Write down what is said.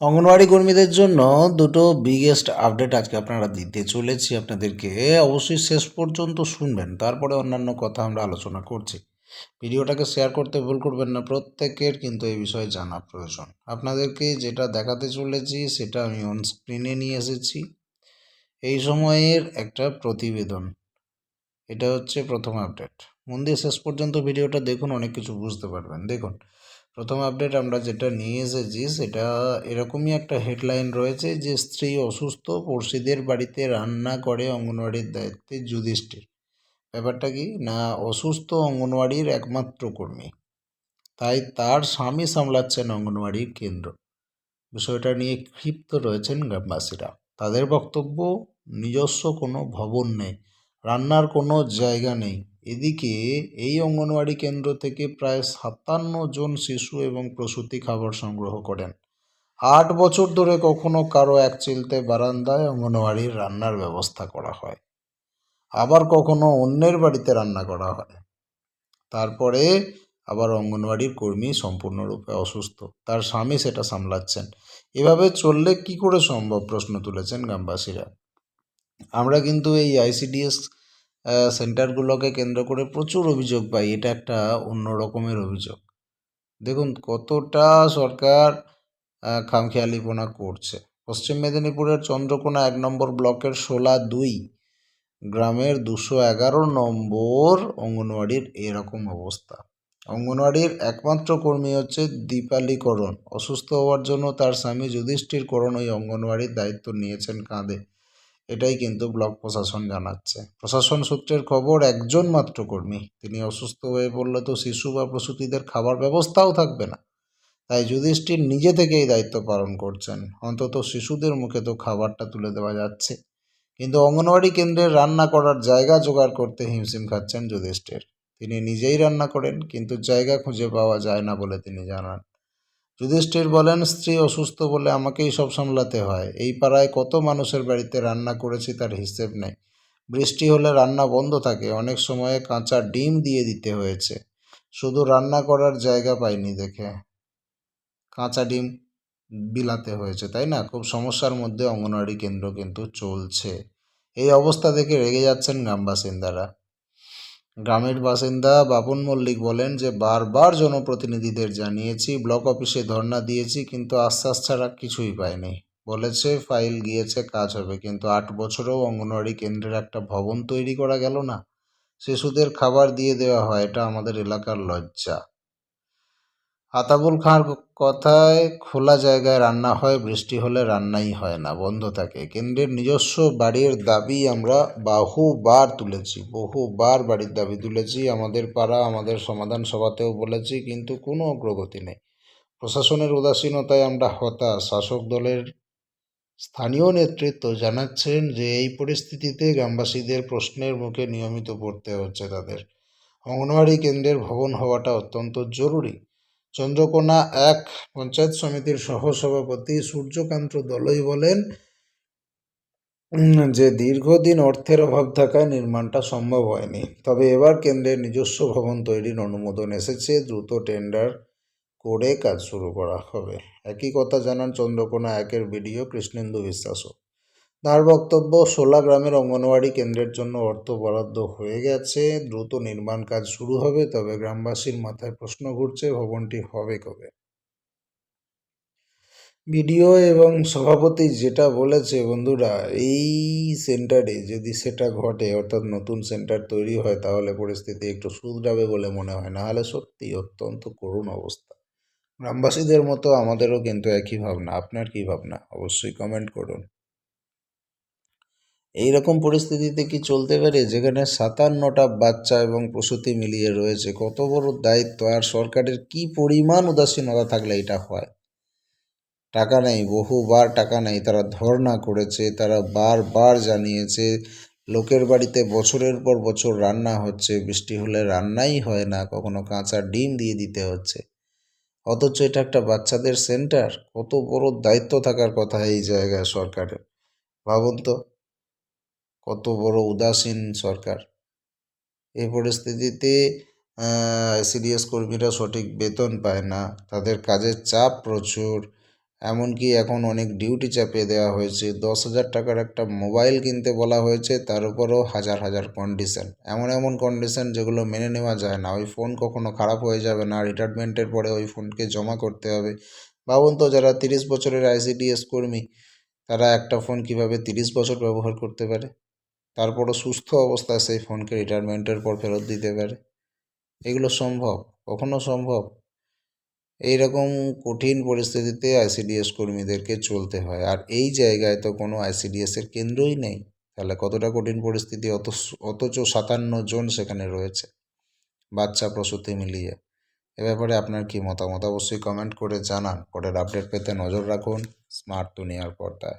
অঙ্গনওয়াড়ি কর্মীদের জন্য দুটো বিগেস্ট আপডেট আজকে আপনারা দিতে চলেছি আপনাদেরকে। অবশ্যই শেষ পর্যন্ত শুনবেন, তারপরে অন্যান্য কথা আমরা আলোচনা করছি। ভিডিওটাকে শেয়ার করতে ভুল করবেন না, প্রত্যেকের কিন্তু এই বিষয়ে জানা প্রয়োজন। আপনাদেরকে যেটা দেখাতে চলেছি, সেটা আমি অন স্ক্রিনে নিয়ে এসেছি। এই সময়ের একটা প্রতিবেদন। এটা হচ্ছে প্রথম আপডেট মন দিয়ে শেষ পর্যন্ত ভিডিওটা দেখুন, অনেক কিছু বুঝতে পারবেন। দেখুন প্রথম আপডেট আমরা যেটা নিয়ে এসেছি, সেটা এরকমই একটা হেডলাইন রয়েছে যে, স্ত্রী অসুস্থ, পড়শিদের বাড়িতে রান্না করে অঙ্গনওয়াড়ির দায়িত্বে যুধিষ্ঠির। ব্যাপারটা কি? না, অসুস্থ অঙ্গনওয়াড়ির একমাত্র কর্মী। তাই তার স্বামী সামলাচ্ছেন অঙ্গনওয়াড়ির কেন্দ্র। বিষয়টা নিয়ে ক্ষিপ্ত রয়েছেন গ্রামবাসীরা। তাদের বক্তব্য, নিজস্ব কোনো ভবন নেই, রান্নার কোনো জায়গা নেই। এদিকে এই অঙ্গনওয়াড়ি কেন্দ্র থেকে প্রায় সাতান্ন জন শিশু এবং প্রসূতি খাবার সংগ্রহ করেন। আট বছর ধরে কখনো কারও এক চিলতে বারান্দায় অঙ্গনওয়াড়ির রান্নার ব্যবস্থা করা হয়। আবার কখনো অন্যের বাড়িতে রান্না করা হয়। তারপরে আবার অঙ্গনওয়াড়ির কর্মী সম্পূর্ণরূপে অসুস্থ। তার স্বামী সেটা সামলাচ্ছেন। এভাবে চললে কি করে সম্ভব? প্রশ্ন তুলেছেন গ্রামবাসীরা। আমরা কিন্তু এই আইসিডিএস সেন্টারগুলোকে কেন্দ্র করে প্রচুর অভিযোগ পাই। এটা একটা অন্য রকমের অভিযোগ। দেখুন, কতটা সরকার খামখেয়ালিপনা করছে। পশ্চিম মেদিনীপুরের চন্দ্রকোনা এক নম্বর ব্লকের সোলা দুই গ্রামের দুশো এগারো নম্বর অঙ্গনওয়াড়ির এরকম অবস্থা। অঙ্গনওয়াড়ির একমাত্র কর্মী হচ্ছে দীপালি করণ অসুস্থ হওয়ার জন্য তার স্বামী যুধিষ্ঠির করণ ওই অঙ্গনওয়াড়ির দায়িত্ব নিয়েছেন কাঁধে। এটাই কিন্তু ব্লক প্রশাসন জানাচ্ছে। প্রশাসন সূত্রের খবর, একজন মাত্র কর্মী। তিনি অসুস্থ হয়ে পড়লে তো শিশু বা প্রসূতিদের খাবার ব্যবস্থাও থাকবে না। তাই যুধিষ্ঠির নিজে থেকেই দায়িত্ব পালন করছেন। অন্তত শিশুদের মুখে তো খাবারটা তুলে দেওয়া যাচ্ছে। কিন্তু অঙ্গনওয়াড়ি কেন্দ্রে রান্না করার জায়গা জোগাড় করতে হিমশিম খাচ্ছেন যুধিষ্ঠির। তিনি নিজেই রান্না করেন, কিন্তু জায়গা খুঁজে পাওয়া যায় না বলে তিনি জানান। যুধিষ্ঠির বলেন, স্ত্রী অসুস্থ বলে আমাকেই সব সামলাতে হয়। এই পাড়ায় কত মানুষের বাড়িতে রান্না করেছি তার হিসেব নেই। বৃষ্টি হলে রান্না বন্ধ থাকে। অনেক সময়ে কাঁচা ডিম দিয়ে দিতে হয়েছে। শুধু রান্না করার জায়গা পাইনি দেখে। কাঁচা ডিম বিলাতে হয়েছে, তাই না? খুব সমস্যার মধ্যে অঙ্গনওয়াড়ি কেন্দ্র কিন্তু চলছে। এই অবস্থা দেখে রেগে যাচ্ছেন গ্রাম বাসিন্দারা গ্রামের বাসিন্দা বাপন মল্লিক বলেন যে, বারবার জনপ্রতিনিধিদের জানিয়েছি, ব্লক অফিসে ধর্ণা দিয়েছি, কিন্তু আশ্বাস ছাড়া কিছুই পায়নি বলেছে, ফাইল গিয়েছে, কাজ হবে, কিন্তু আট বছরেও অঙ্গনওয়াড়ি কেন্দ্রের একটা ভবন তৈরি করা গেল না। শিশুদের খাবার দিয়ে দেওয়া হয়, এটা আমাদের এলাকার লজ্জা। আতাবুল খাঁর কথায় খোলা জায়গায় রান্না হয়, বৃষ্টি হলে রান্নাই হয় না, বন্ধ থাকে। কেন্দ্রের নিজস্ব বাড়ির দাবি আমরা বহুবার তুলেছি, বহুবার বাড়ির দাবি তুলেছি, আমাদের পাড়া, আমাদের সমাধান সভাতেও বলেছি, কিন্তু কোনো অগ্রগতি নেই। প্রশাসনের উদাসীনতায় আমরা হতাশ। শাসক দলের স্থানীয় নেতৃত্ব জানাচ্ছেন যে, এই পরিস্থিতিতে গ্রামবাসীদের প্রশ্নের মুখে নিয়মিত পড়তে হচ্ছে তাদের। অঙ্গনওয়াড়ি কেন্দ্রের ভবন হওয়াটা অত্যন্ত জরুরি। চন্দ্রকোনা এক পঞ্চায়েত সমিতির সহসভাপতি সূর্যকান্ত দলই বলেন যে দীর্ঘদিন অর্থের অভাব থাকায় নির্মাণটা সম্ভব হয়নি। তবে এবার কেন্দ্রের নিজস্ব ভবন তৈরির অনুমোদন এসেছে। দ্রুত টেন্ডার করে কাজ শুরু করা হবে। একই কথা জানান চন্দ্রকোনা একের বিডিও কৃষ্ণেন্দু বিশ্বাসও। তার বক্তব্য, সোলা গ্রামের অঙ্গনওয়াড়ি কেন্দ্রের জন্য অর্থ বরাদ্দ হয়ে গেছে। দ্রুত নির্মাণ কাজ শুরু হবে, তবে গ্রামবাসীর মাথায় প্রশ্ন ঘুরছে, ভবনটি হবে কবে? বিডিও এবং সভাপতি যেটা বলেছে, বন্ধুরা, এই সেন্টারে যদি সেটা ঘটে, অর্থাৎ নতুন সেন্টার তৈরি হয়, তাহলে পরিস্থিতি একটু শুধরাবে বলে মনে হয়। না হলে সত্যি অত্যন্ত করুণ অবস্থা। গ্রামবাসীদের মতো আমাদেরও কিন্তু একই ভাবনা। আপনার কী ভাবনা? অবশ্যই কমেন্ট করুন। এই রকম পরিস্থিতিতে কি চলতে পারে? যেখানে সাতান্নটা বাচ্চা এবং প্রসূতি মিলিয়ে রয়েছে, কত বড় দায়িত্ব? আর সরকারের কি পরিমাণ উদাসীনতা থাকলে এটা হয়? টাকা নেই, বহুবার টাকা নেই, তারা ধর্ণা করেছে, তারা বারবার জানিয়েছে, লোকের বাড়িতে বছরের পর বছর রান্না হচ্ছে, বৃষ্টি হলে রান্নাই হয় না, কখনো কাঁচা ডিম দিয়ে দিতে হচ্ছে। অথচ এটা একটা বাচ্চাদের সেন্টার, কত বড় দায়িত্ব থাকার কথা এই জায়গায় সরকারের। ভাবুন তো। কত বড় উদাসীন সরকার। এই পরিস্থিতিতে সিডিএস কর্মীরা সঠিক বেতন পায় না। তাদের কাজের চাপ প্রচুর। এমনকি এখন অনেক ডিউটি চাপিয়ে দেওয়া হয়েছে। দশ হাজার টাকার একটা মোবাইল কিনতে বলা হয়েছে, তার উপরও হাজার হাজার কন্ডিশন এমন এমন কন্ডিশন যেগুলো মেনে নেওয়া যায় না। ওই ফোন কখনো খারাপ হয়ে যাবে না। রিটায়ারমেন্টের পরে ওই ফোনকে জমা করতে হবে। ভাবুন তো, যারা তিরিশ বছরের আইসিডিএস কর্মী, তারা একটা ফোন কীভাবে তিরিশ বছর ব্যবহার করতে পারে? তারপরও সুস্থ অবস্থায় সেই ফোনকে রিটায়ারমেন্টের পর ফেরত দিতে পারে। এগুলো সম্ভব? কখনো সম্ভব? এইরকম কঠিন পরিস্থিতিতে আইসিডিএস কর্মীদেরকে চলতে হয়। আর এই জায়গায় তো কোনো আইসিডিএসের কেন্দ্রই নেই। তাহলে কতটা কঠিন পরিস্থিতি? অত অথচ সাতান্ন জন সেখানে রয়েছে। বাচ্চা প্রসূতি মিলিয়ে। এ ব্যাপারে আপনার কি মতামত? অবশ্যই কমেন্ট করে জানান। পরের আপডেট পেতে নজর রাখুন। স্মার্ট দুনিয়ার পর্দায়।